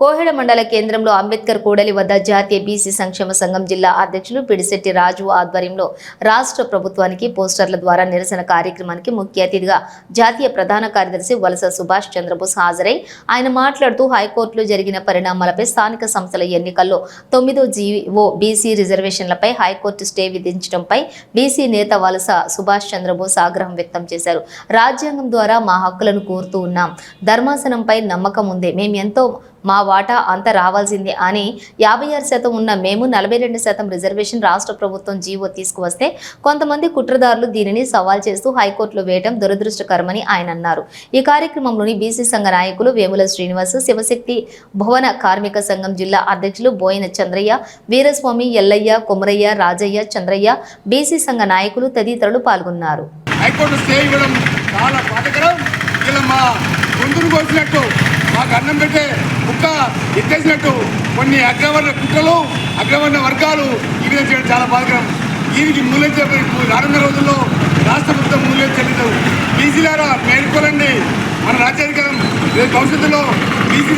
కోహెడ మండల కేంద్రంలో అంబేద్కర్ కూడలి వద్ద జాతీయ బీసీ సంక్షేమ సంఘం జిల్లా అధ్యక్షులు పిడిశెట్టి రాజు ఆధ్వర్యంలో రాష్ట్ర ప్రభుత్వానికి పోస్టర్ల ద్వారా నిరసన కార్యక్రమానికి ముఖ్య అతిథిగా జాతీయ ప్రధాన కార్యదర్శి వలస సుభాష్ చంద్రబోస్ హాజరై ఆయన మాట్లాడుతూ హైకోర్టులో జరిగిన పరిణామాలపై స్థానిక సంస్థల ఎన్నికల్లో తొమ్మిదో జీవో బీసీ రిజర్వేషన్లపై హైకోర్టు స్టే విధించడంపై బీసీ నేత వలస సుభాష్ చంద్రబోస్ ఆగ్రహం వ్యక్తం చేశారు. రాజ్యాంగం ద్వారా మా హక్కులను కోరుతూ ఉన్నాం. ధర్మాసనంపై నమ్మకం ఉంది. మేము ఎంతో మా వాటా అంత రావాల్సిందే అని యాభై ఆరు శాతం ఉన్న మేము నలభై రెండు శాతం రిజర్వేషన్ రాష్ట్ర ప్రభుత్వం జీవో తీసుకువస్తే కొంతమంది కుట్రదారులు దీనిని సవాల్ చేస్తూ హైకోర్టులో వేయడం దురదృష్టకరమని ఆయన అన్నారు. ఈ కార్యక్రమంలోని బీసీ సంఘ నాయకులు వేముల శ్రీనివాస్ శివశక్తి భువన కార్మిక సంఘం జిల్లా అధ్యక్షులు బోయిన చంద్రయ్య వీరస్వామి ఎల్లయ్య కొమరయ్య రాజయ్య చంద్రయ్య బీసీ సంఘ నాయకులు తదితరులు పాల్గొన్నారు. హైకోర్టు స్టే ఇవ్వడం చాలా బాధకరం. ఇలా మా గొంతును కోసినట్టు మాకు అన్నం పెట్టే కుక్క ఎత్తేసినట్టు కొన్ని అగ్రవర్ణ కుక్కలు అగ్రవర్ణ వర్గాలు ఈ విధంగా చేయడం చాలా బాధకరం. దీనికి మూల్యం చెప్పి రానున్న రోజుల్లో రాష్ట్ర ప్రభుత్వం మూల్యం చెల్లించదు. బీసీలారా మేల్కోలండి. మన రాజ్యాధికారం రేపు భవిష్యత్తులో బీసీ